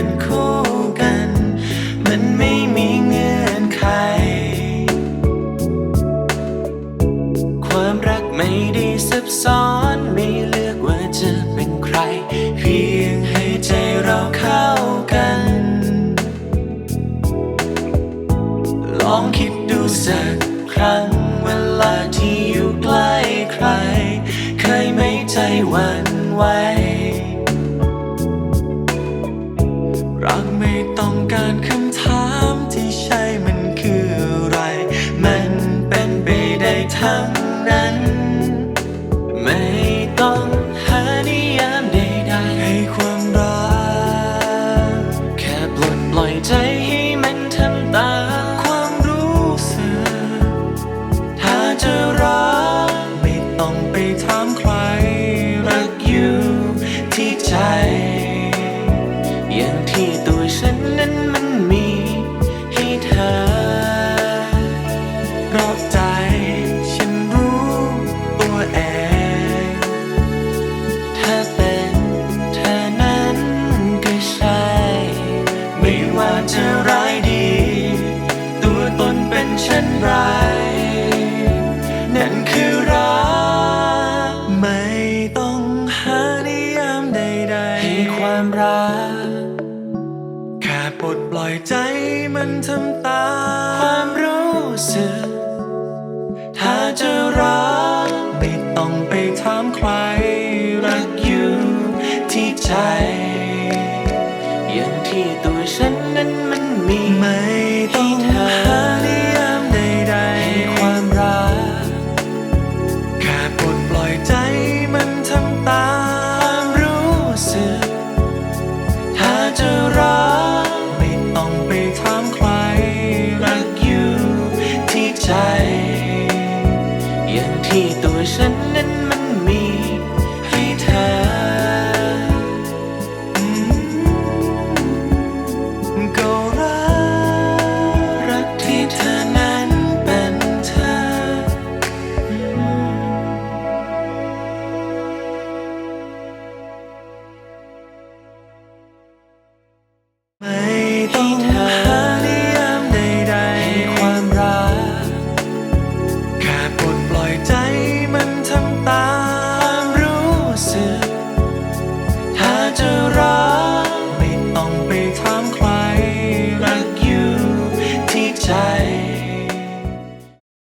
เป็นคู่กัน มันไม่มีเงื่อนไข ความรักไม่ได้ซับซ้อนไม่เลือกว่าจะเป็นใคร เพียงให้ใจเราเข้ากัน ลองคิดดูสักครั้งเวลาที่อยู่ใกล้ใคร เคยไม่ใจหวั่นไหว การคำ ช่นไร นั่นคือรัก ไม่ต้องหานิยามใดๆ ให้ความรักแค่ปลดปล่อยใจมันทำตามความรู้สึก ถ้าจะรัก ไม่ต้องไปถามใคร รักอยู่ที่ใจ อย่างที่ตัวฉันนั้นมันมีไม่ต้องหา